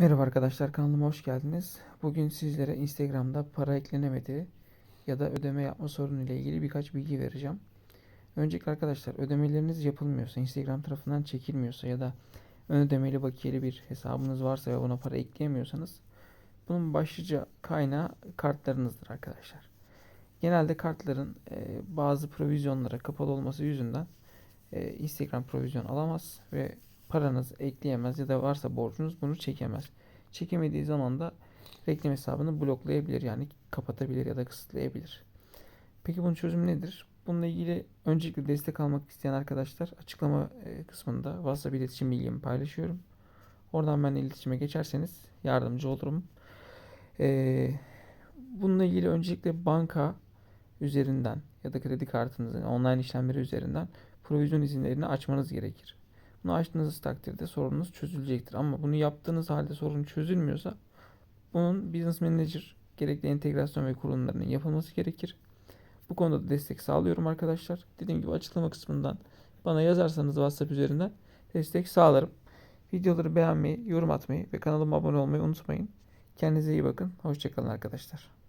Merhaba arkadaşlar kanalıma hoş geldiniz. Bugün sizlere Instagram'da para eklenemedi ya da ödeme yapma sorunu ile ilgili birkaç bilgi vereceğim. Öncelikle arkadaşlar ödemeleriniz yapılmıyorsa, Instagram tarafından çekilmiyorsa ya da ön ödemeli bakiyeli bir hesabınız varsa ve buna para ekleyemiyorsanız bunun başlıca kaynağı kartlarınızdır arkadaşlar. Genelde kartların e, bazı provizyonlara kapalı olması yüzünden e, Instagram provizyon alamaz ve paranız ekleyemez ya da varsa borcunuz bunu çekemez. Çekemediği zaman da reklam hesabını bloklayabilir yani kapatabilir ya da kısıtlayabilir. Peki bunun çözümü nedir? Bununla ilgili öncelikle destek almak isteyen arkadaşlar açıklama e, kısmında WhatsApp iletişim bilgimi paylaşıyorum. Oradan benimle iletişime geçerseniz yardımcı olurum. E, bununla ilgili öncelikle banka üzerinden ya da kredi kartınızın online işlemleri üzerinden provizyon izinlerini açmanız gerekir. Bunu açtığınız takdirde sorununuz çözülecektir. Ama bunu yaptığınız halde sorun çözülmüyorsa bunun Business Manager gerekli entegrasyon ve kurulumlarının yapılması gerekir. Bu konuda da destek sağlıyorum arkadaşlar. Dediğim gibi açıklama kısmından bana yazarsanız WhatsApp üzerinden destek sağlarım. Videoları beğenmeyi, yorum atmayı ve kanalıma abone olmayı unutmayın. Kendinize iyi bakın. Hoşçakalın arkadaşlar.